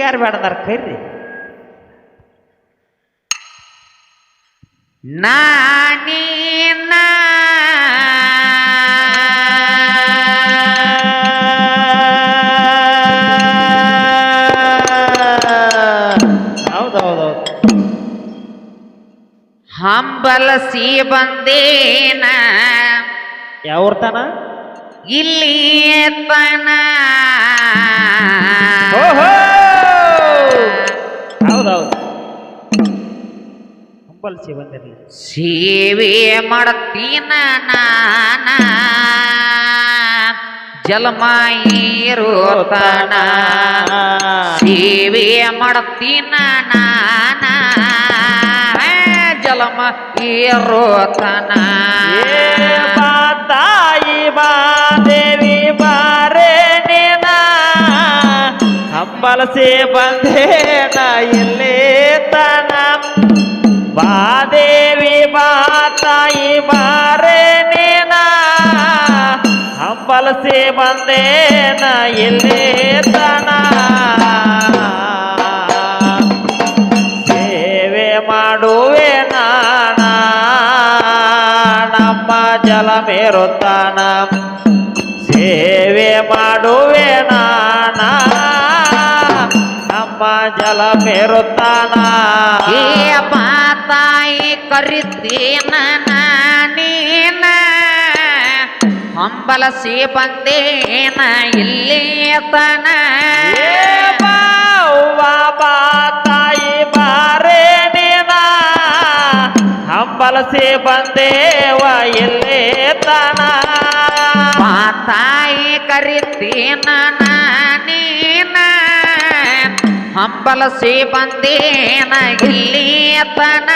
ಯಾರು ಬೇಡದಾರ ಕರ್ರಿ? ನಾನಿ ಹೌದೌದೌದು. ಹಂಬಲಸಿ ಬಂದೇನ ಯಾವ್ರ ತನ ಇಲ್ಲಿ ತನ. ಓಹೋ! ಕಂಪಲ್ಸಿ ಬಂದಿರಲಿ ಸೇವೆ ಮಾಡತೀನ ನಾನ. ಜಲಮ ಸೇವೆ ಮಾಡತೀನ ನಾನ. ಜಲಮ ಇರೋತನ ತಾಯಿ ಬಾ ದೇವಿ ಬಾರೇ ನೇನ ಹಂಬಲಸಿ ಬಂದೇನ ಇಲ್ಲೇ ಬಾ ದೇವಿ ಬಾ ತಾಯಿ ಬಾರೇ ನೇನ? ಹಂಬಲಸಿ ಬಂದೇನ ಇಲ್ಲೇ ತನ? ಸೇವೆ ಮಾಡುವೆ ನಾನ, ನಮ್ಮ ಜಲ ಮೇರುತ್ತಾನ. ಸೇವೆ ಮಾಡುವೆ ಜಲ ಮೇರುತ್ತಾನ. ಏ ಪಾತಾಯಿ ಕರಿತೀನ ನೀನ ಹಂಬಲಸಿ ಬಂದೇನ ಇಲ್ಲಿ ತನ ತಾಯಿ ಬಾರೇ ನೀನ? ಹಂಬಲಸಿ ಬಂದೇವ ಇಲ್ಲಿ ತನ ಪಾತಾಯಿ ಕರಿತೀನ ನೀನ ಹಂಬಲಸಿ ಬಂದೇನ ಇಲ್ಲಿ ತನ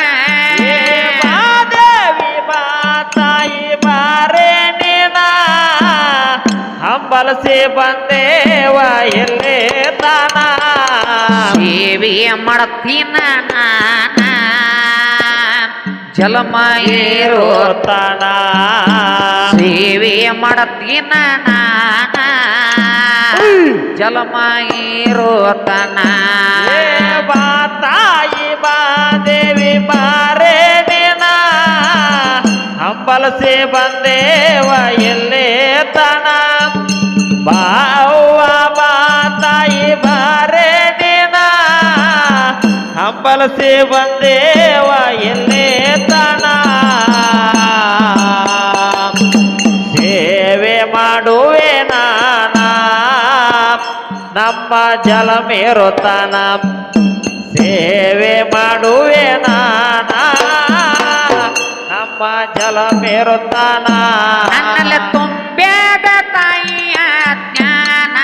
ದೇವಿ ಬಾ ತಾಯಿ ಬಾರೇ ನೀನ ಹಂಬಲಸಿ ಬಂದೇವ ಎಲ್ಲೇ ತನ ಸೇವೆ ಮಾಡತೀನ ಜಲಮ ಏರೋ ತನ ಸೇವೆ ಮಾಡತೀನ ನಾನ. ಜಲಮ ತನ ಬಾ ತಾಯಿ ಬಾ ದೇವಿ ಬಾರೇ ದಿನ ಹಂಬಲಸಿ ಬಂದೇವ ಎಲ್ಲೇ ತಾನ. ಬಾವ ಬಾ ತಾಯಿ ಬಾರೇ ನೀನ ಹಂಬಲಸಿ ಬಂದೇವ ಎಲ್ಲೇ ತಾನ. ನಮ್ಮ ಜಲ ಮೇರುತ್ತಾನ ಸೇವೆ ಮಾಡುವೆ ನಾನ. ನಮ್ಮ ಜಲ ಮೇರುತ್ತಾನ ನನ್ನಲ್ಲಿ ತುಂಬ್ಯಾದ ತಾಯಿಯ ಜ್ಞಾನ.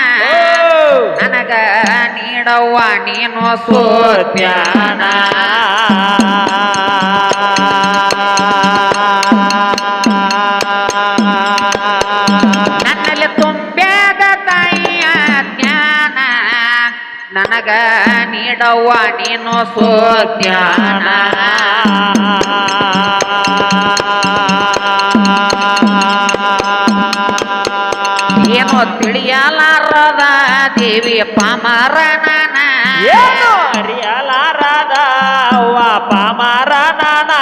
ನನಗ ನೀಡವ್ವ ನೀನು ಸೋತ್ಯಾನ ನನಗ ನೀಡವ್ವ ನೀನು ಸೋತ್ಯಾನ ಏನೋ ತಿಳಿಯಲಾರದ ದೇವಿ ಪಾಮರನನ. ಏನು ಅರಿಯಲಾರದ ಪಾಮರನನ.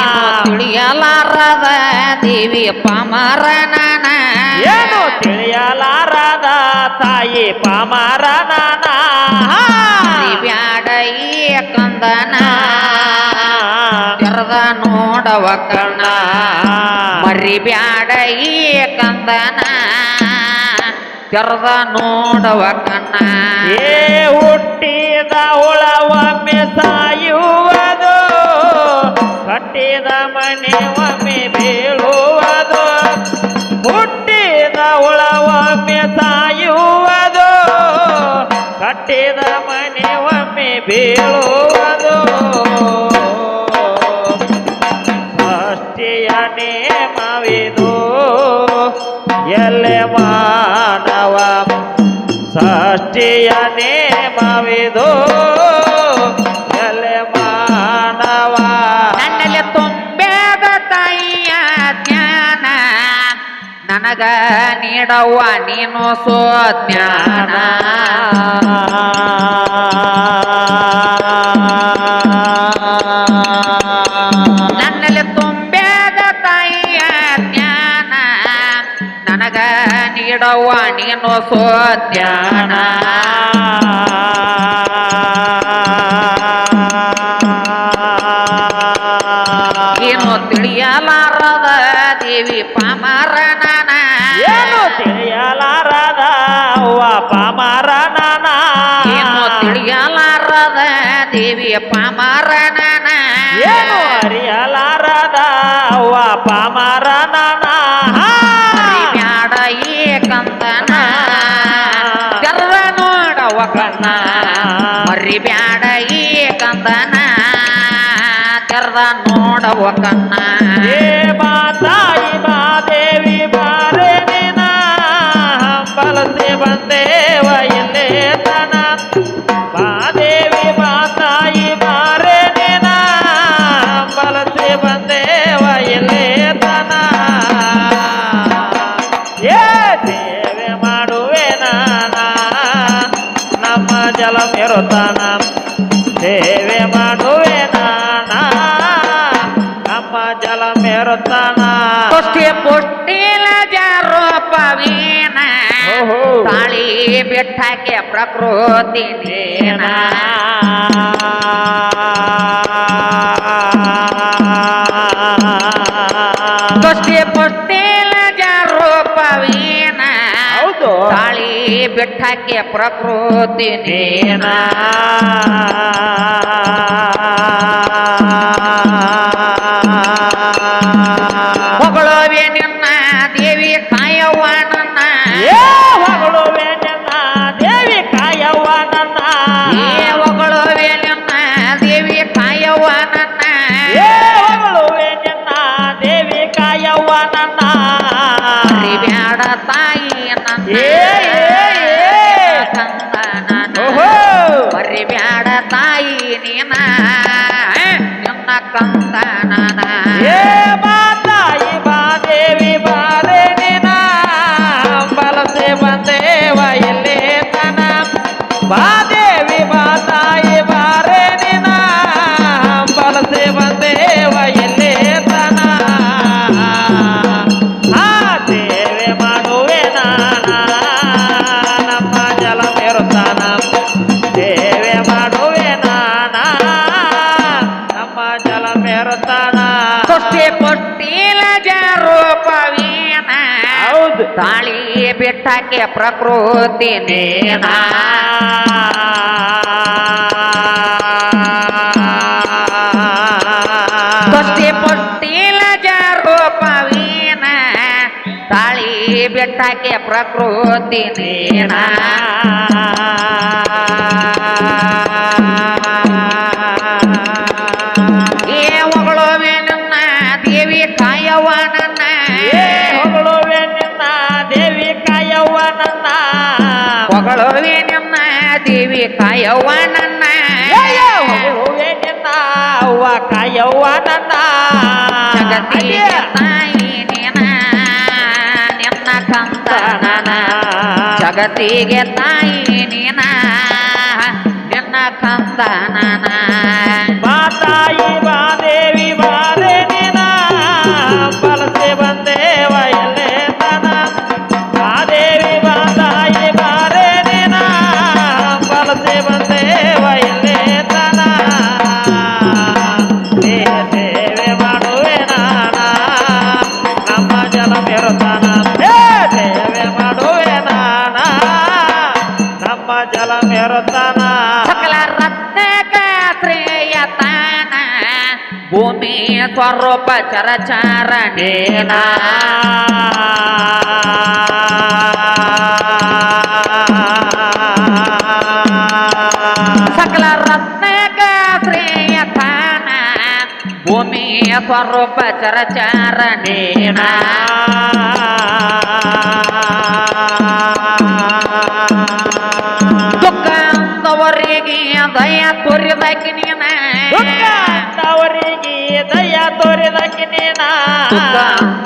ಏನೋ ತಿಳಿಯಲಾರದ ದೇವಿ ಪಾಮರನನ. ಏನು ತಿಳಿಯಲಾರದ ತಾಯಿ ಪಾಮರನನ. ಕಂದನ ತೆರೆದ ನೋಡವ ಕಣ್ಣ ಮರಿ ಬ್ಯಾಡ ಈ ಕಂದನ ಕರ್ದ ನೋಡವ ಕಣ್ಣ ಏ ಹುಟ್ಟಿದ ಹುಳವ ಒಮ್ಮೆ ಸಾಯುವುದು ಕಟ್ಟಿದ ಮನೆ ಒಮ್ಮೆ ಬೀಳುವುದು, ಹುಟ್ಟಿದ ಹುಳವ ಒಮ್ಮೆ ಸಾಯುವುದು ಕಟ್ಟಿದ ಮನೆ ಒಮ್ಮೆ ಬೀಳುವುದು. ಎಲ್ಲೆ ಮಾನವ ಷಷ್ಠಿಯ ನೇಮವಿದು. ಎಲೆ ಮಾನವ ನನ್ನಲ್ಲಿ ತುಂಬೇದ ತಾಯಿಯ ಜ್ಞಾನ. ನನಗ ನೀಡವ್ವ ನೀನು ಸೋ ಜ್ಞಾನ. ನೀನು ಸೋತ್ಯಾನ ಒಬ್ಬನ ಮರಿ ಬ್ಯಾಡ ಈ ಕಂದನ ತೆರ್ದ ನೋಡವ ಬಾ ಬರುತ್ತಾನ ಸೇವೆ ಮಾಡುವೆ ನಮ್ಮ ಜಲ ಮೇರುತ್ತಾನ. ಪುಷ್ಟಿ ಪುಷ್ಟಿಲ ಜಾರೋ ಪವೀನ. ತಾಳಿ ಬಿಟ್ಟಕ್ಕೆ ಪ್ರಕೃತಿ ನೇನಾ. ಬಿಟ್ಟಕ್ಕೆ ಪ್ರಕೃತಿ ನೀನಾ ತಾಳಿ ಬಿಟ್ಟಾಕೆ ಪ್ರಕೃತಿ ನೀನ. ಪುಟ್ಟಿಲ ತಾಳಿ ಬಿಟ್ಟಾಕೆ ಪ್ರಕೃತಿ ನೀನ. ಗತಿಗೆ ತಾಯಿ ನೀನಾ. ಎನ್ನ ಕಂದನ ರೂಪ ಚರಚಾರ ನೀನ ಸಕಲ ರತ್ನಕ ಶ್ರೇಯ ತಾನ ಭೂಮಿಯ ಸ್ವರೂಪ ಚರಚಾರ ನೀನ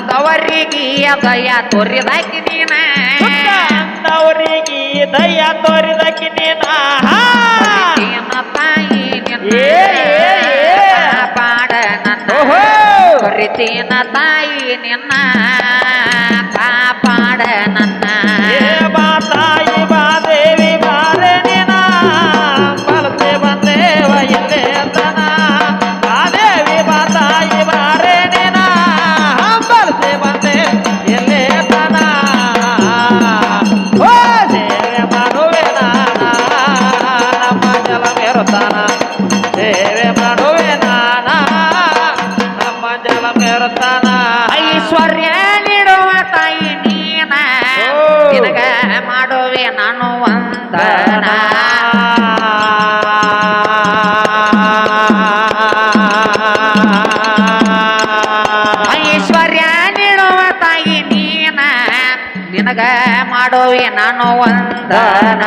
ತವರಿಗೆ ದಯ ತೋರಿದಾಕಿ ನೀನ. ತವರಿಗೆ ದಯ ನಾ ನೀನ. ತಾಯಿ ನಿನ್ನ ಪಾಡ ನನ್ನ. ಕೊರಿತೀನ ತಾಯಿ ನಿನ್ನ. ಐಶ್ವರ್ಯಲಿಡುವ ತಾಯಿ ನೀನ. ನಿನಗ ಮಾಡುವೆ ನಾನು ವಂದನ. ಐಶ್ವರ್ಯಲಿಡುವ ತಾಯಿ ನೀನ. ನಿನಗ ಮಾಡುವೆ ನಾನು ವಂದನ.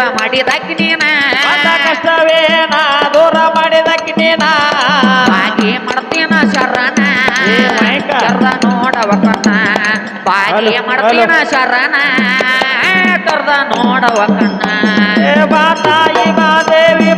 ದೂರ ಮಾಡಿದ ಬಂದ ಕಷ್ಟವೇನ ದೂರ ಮಾಡಿದ ನೀನ ಬಾಗಿ ಮಾಡ್ತೀನ ಶರಣ. ಕರ್ದ ನೋಡವ ಕಣ್ಣ ಬಾಗಿ ಮಾಡ್ತೀನ. ಶರಣ. ಕರ್ದ ನೋಡವ ಕಣ್ಣ ಬಾ ತಾಯಿ ಬಾ ದೇವಿ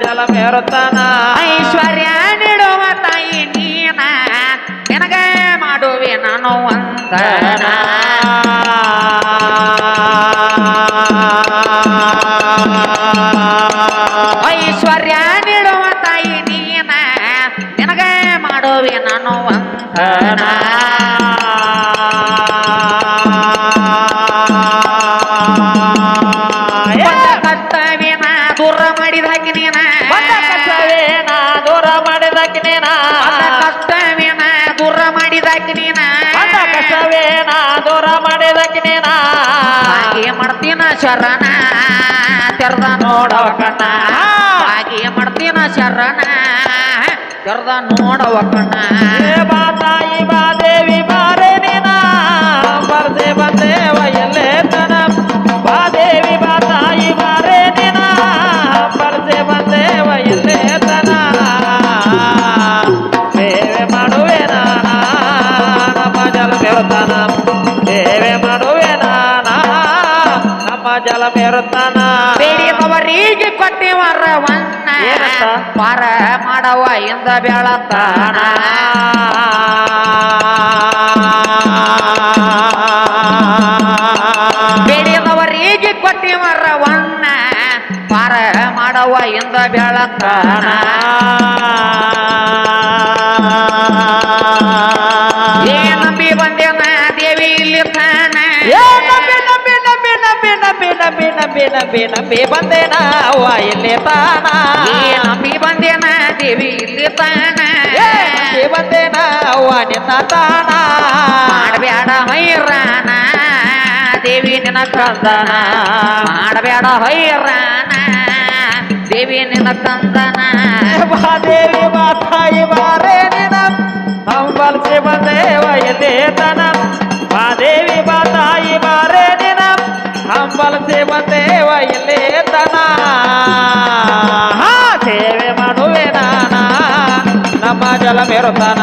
ಜಲ ಮೇರುತ್ತಾನ. ಐಶ್ವರ್ಯ ನೀಡುವ ತಾಯಿ ನೀನ ನಿನಗ ಮಾಡುವೆ ನಾನು ವಂದನ ಐಶ್ವರ್ಯ ಮಾಡ್ತೀನ ಶರಣ? ತೆರೆದ ನೋಡವ ಕಣ್ಣ ಹಾಗೆ ಮಾಡ್ತೀನ ಶರಣ? ತೆರೆದ ನೋಡವ ಕಣ್ಣ ಬಾ ತಾಯಿ ಬಾ ದೇವಿ ಬಾರೆ ನೀನ. ಬರ್ದೆ ಬಂದೇವ ಎಲ್ಲೇ ತನ. ಬಾ ದೇವಿ ಬಾ ತಾಯಿ ಬಾರೆ ನೀನ. ಬರ್ದೆ ಬಂದೇವ ಎಲ್ಲೇ ತನ. ಸೇವೆ ಮಾಡುವೆ ನಾನ. ನಮ್ಮ ಜಲ ಜಲ ಬೇರುತ್ತಾನ ಬೇಡಿದವರಿಗೆ ಕೊಟ್ಟಿ ವರವನ್ನ ಪರ ಮಾಡವ ಇಂದ ಬೆಳತಾನ ಬೇಡಿದವರಿಗೆ ಕೊಟ್ಟಿ ವರವನ್ನ ಪಾರ ಮಾಡವ ಇಂದ ಬೆಳತಾನ ಏ ನಂಬಿ ಬಂದೇನ ದೇವಿ ಇಲ್ಲಿ ತಾನ. ನಂಬಿ ನಂಬಿ ನಂಬಿ ನಂಬಿ ಬಂದೇನ ಅವ್ವ ಇಲ್ಲಿ ತಾನ. ನಂಬಿ ಬಂದೇನ ದೇವಿ ಇಲ್ಲಿ ತಾನ. ನಂಬಿ ಬಂದೇನ ಅವ್ವ ನಿನ್ನ ತಾನ. ಮಾಡಬೇಡ ಹೈರಾಣ ದೇವಿ ನಿನ್ನ ಕಂದನ ಮಾಡಬೇಡ ಹೈರಾಣ ದೇವಿ ನಿನ್ನ ಕಂದನ ಬಾ ದೇವಿ ಬಾ ತಾಯಿ ಬಾರೇ ನಿನ ಅಂಬಲ್ಸಿ ಬಂದೇವ ಇಲ್ಲಿ ತನ. ಬಾ ದೇವಿ ಬಾ ತಾಯಿ ಅಂಬಲ್ಸಿ ದೇವ ಇಲ್ಲಿ ತನ. ಸೇವೆ ಮಾಡುವೆ ನಾನ. ನಮ್ಮ ಜಲ ಮೇರುತ್ತಾನ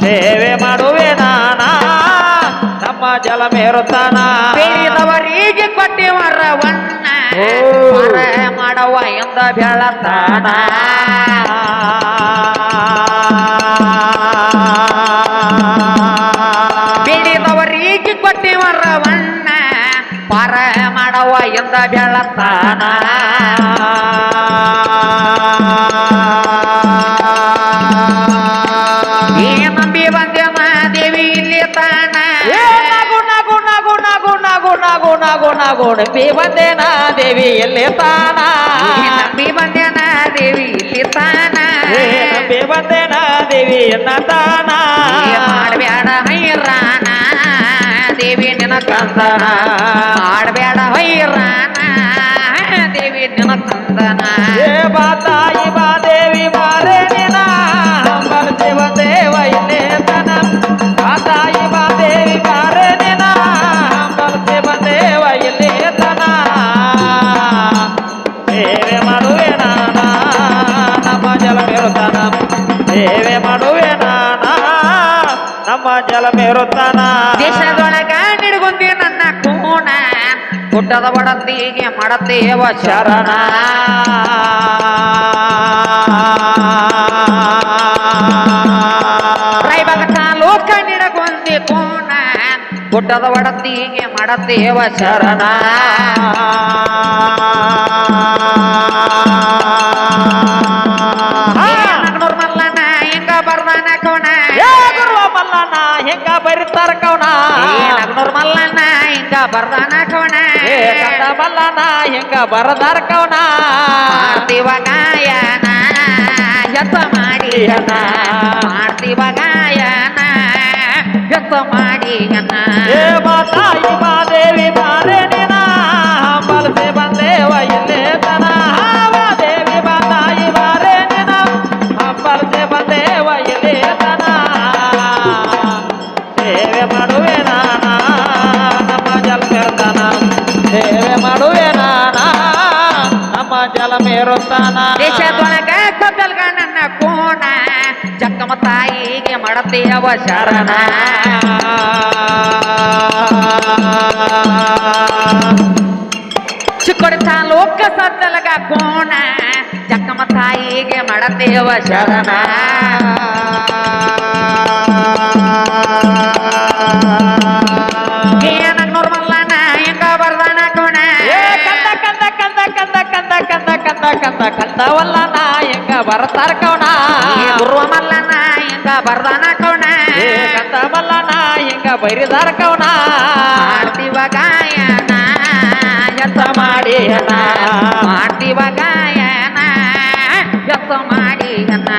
ಸೇವೆ ಮಾಡುವೆ ನಾನ. ನಮ್ಮ ಜಲ ಮೇರುತ್ತಾನ ಬೇಡಿದವರಿಗೆ ಕೊಟ್ಟಿ ಮರವನ್ನ. ವರ ಮಾಡವ ಎಂದ ಬೆಳತಾನ. ಉಪಕಾರ ಮಾಡವ ಎಂದ ಬೆಳತಾನ ಏ ದೇವಿ ಇಲ್ಲಿ ತಾನ? ಗುಣಪಿ ಬಂದೇನ ದೇವಿ ಎಲ್ಲಿ ತಾನ? ನಂಬಿ ಬಂದೇನ ದೇವಿ ಇಲ್ಲಿ ತಾನ? ನಂಬಿ ಬಂದೇನ ದೇವಿ ಎನ್ನ ತಾನ? ಮಾಡಬೇಡ ಹೈರಾನ ದೇವಿ ನಿನ ಕಂದನ ಮಾಡಬೇಡ ಹೈರಾಣ ದೇವಿ ನಿನ ಕಂದನ ಏ ಬಾ ತಾಯಿ ಬಾ ದೇವಿ ಬಾರೇ ನಿನ ಬರ್ದೇವ ದೇವ ಇಲ್ಲೇ ತನ ಬಾ ತಾಯಿ ಬಾ ದೇವಿ ಬಾರೇ ನಿನ ಬರ್ದೇವ ದೇವ ಇಲ್ಲೇ ತನ ಸೇವೆ ಮಾಡುವೆ ನಾನ ನಮ್ಮ ಜಲ ಮೇರುತ್ತಾನ ಸೇವೆ ಮಾಡುವೆ ನಾನ ನಮ್ಮ ಜಲ ಮೇರುತ್ತಾನ. ದೇಶದೊಳಗ ನಿಡುಗುಂದಿ ನನ್ನ ಕೋಣ. ಗುಡ್ಡದ ಬಡತಿಗೆ ಮಾಡತ್ತೇವ ಶರಣ. ರಾಯಬಾಗ ತಾಲೂಕ ನಿಡಗೊಂದಿ ಕೋಣ. ಗುಡ್ಡದ ಒಡತಿಗೆ ಮಾಡತ್ತೇವ ಶರಣ. ಹೆಂಗ ಬರೀತಾರ ಕವನ ಏ ನಗ್ನೂರ್ ಮಲ್ಲಣ್ಣ ಹಿಂಗ ಬರ್ದಾನ ಕವನ ಏ ಕಂದ ಮಲ್ಲಣ್ಣ ಹೆಂಗ ಬರದಾರ ಕವನ ಮಾಡ್ತೀವ ಗಾಯನ ಹೆಸ ಮಾಡಿ ಅನ್ನ ಮಾಡ್ತೀವ ಗಾಯನ ಹೆಸ ಮಾಡಿ ಅನ್ನ ಏ ಮಾತಾಯಿ ಮಾದೇವಿ ಮಾರೇ ಮೇಲ ಮೇರುತ್ತಾನ ದೇಶ ತೊಳಗ ಕೊದ್ದಲ್ಗ ನನ್ನ ಕೋಣ. ಜಕ್ಕಮ ತಾಯಿಗೆ ಮಡತೆಯವ ಶರಣ. ಚಿಕ್ಕಡ ತಾಲೂಕ ಸದ್ದಲಗ ಕೋಣ. ಜಕ್ಕಮ ತಾಯಿಗೆ ಮಡತೆಯವ ಶರಣ. ಕಂದ ಕಂದ ಕಂದ ಕಂದವಲ್ಲ ನಾ ಹೆಂಗ ಬರ್ತಾರ ಕವನ ಏ ಗುರುವ ಮಲ್ಲಣ್ಣ ಹೆಂಗ ಬರ್ದಾನ ಕೋಣ ಏ ಕಂದವಲ್ಲ ನಾ ಹೆಂಗ ಬರಿದಾರ ಕವನ ಮಾಡ್ತೀವ ಗಾಯನ ಎತ್ತ ಮಾಡಿ ಅನ್ನ ಮಾಡ್ತೀವ ಗಾಯನ ಎತ್ತ ಮಾಡಿ ಅನ್ನ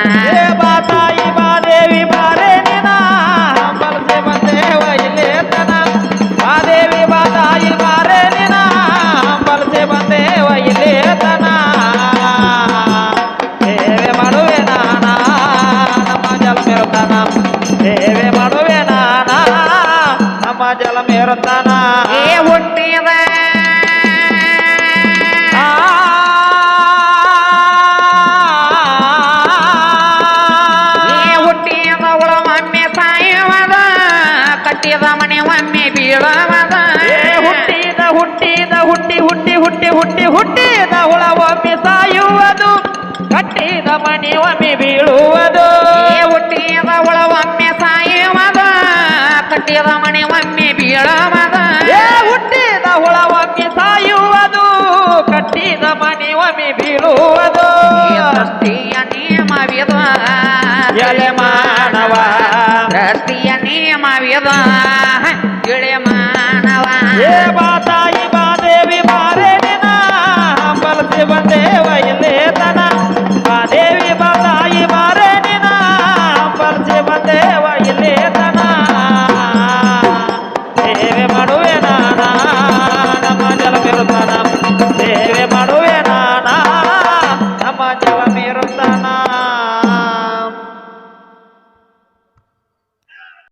ಜಲ ಏ ಹುಟ್ಟಿದ. ಏ ಹುಟ್ಟಿದ ಉಳ ಒಮ್ಮೆ ಸಾಯವದ ಕಟ್ಟಿದ ಮನೆ ಒಮ್ಮೆ ಬೀಳವದ. ಹುಟ್ಟಿದ ಹುಟ್ಟಿದ ಹುಟ್ಟಿ ಹುಟ್ಟಿ ಹುಟ್ಟಿ ಹುಟ್ಟಿ ಹುಟ್ಟಿದ ಹುಳ ಒಮ್ಮೆ ಸಾಯುವುದು ಕಟ್ಟಿದ ಮನೆ ಒಮ್ಮೆ ಬೀಳುವುದು. ಕಟ್ಟಿದ ಮನೆ ಒಮ್ಮೆ ಬೀಳವದ. ಹುಟ್ಟಿದ ಹುಳ ಒಮ್ಮೆ ಸಾಯುವುದು ಕಟ್ಟಿದ ಮಣಿ ಒಮ್ಮೆ ಬೀಳುವುದು.